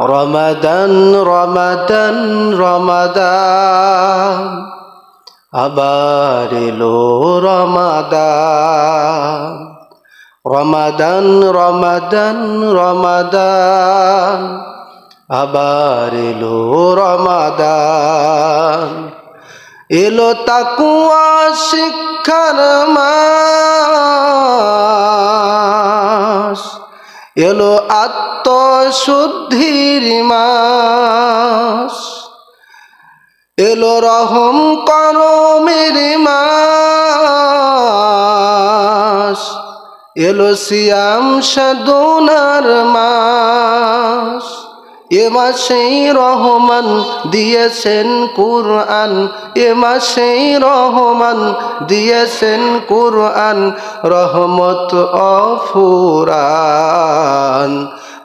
রমাদান রমাদান রমাদান। আবার এলো রমাদান। রমাদান রমাদান রমাদান। আবার এলো রমাদান। এলো তাকুয়া শিক্ষার মাস। এলো আত্মশুদ্ধির মাস। এলো রহম করমের মাস। এলো সাধনার মাস এ মাসেই রহমান দিয়েছেন কুরআন, এ মাসেই রহমান দিয়েছেন কুরআন, রহমত অফুরান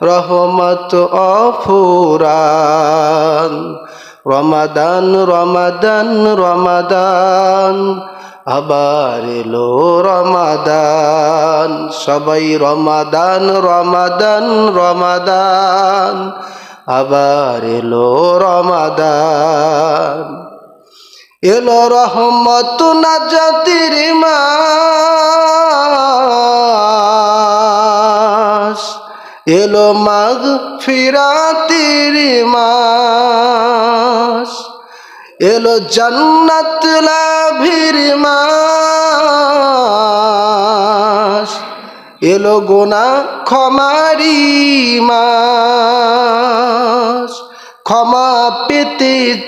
রহমত অফুরান, রমাদান রমাদান রমাদান, আবার এলো রমাদান, সবাই রমাদান রমাদান রমাদান আবার এলো রমাদান। এলো রহমত না জাতির মাস। এলো মাঘ ফিরাতির মাস। এলো জন্নত লাভির মাস। এলো গোনা ক্ষমারি মাস।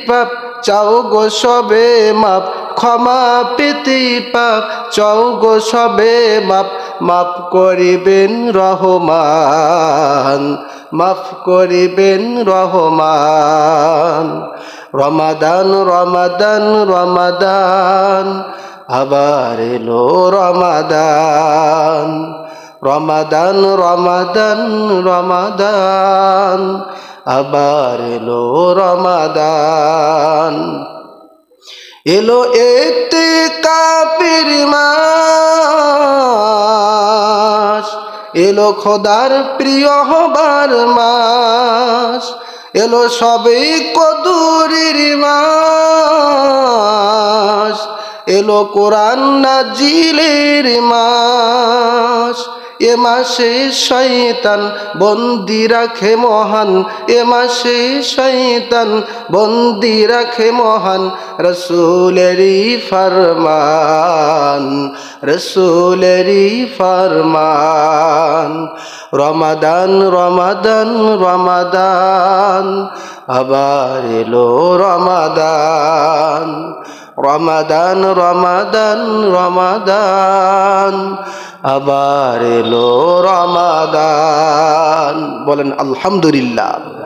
পাপ, চাও গো সবে মাপ। ক্ষমা পেতে পাপ, চাও গো সবে মাপ। মাফ করিবেন রহমান মাফ করিবেন রহমান। রমাদান রমাদান রমাদান, আবার এলো রমাদান। রমাদান রমাদান রমাদান আবার এলো রমাদান। এলো একটি কাপির মাস। এলো খোদার প্রিয় হবার মাস। এলো সবে কদুরির মাস। এলো কোরআন নাজিলের মাস। এ মাসে শয়তান বন্দি রাখে মহান, এ মাসে শয়তান বন্দি রাখে মহান, রসুলেরই ফরমান রসুলেরই ফরমান। রমাদান রমাদান রমাদান, আবার এলো রমাদান। রমাদান রমাদান রমাদান। আবার এলো রমাদান। বলেন আলহামদুলিল্লাহ।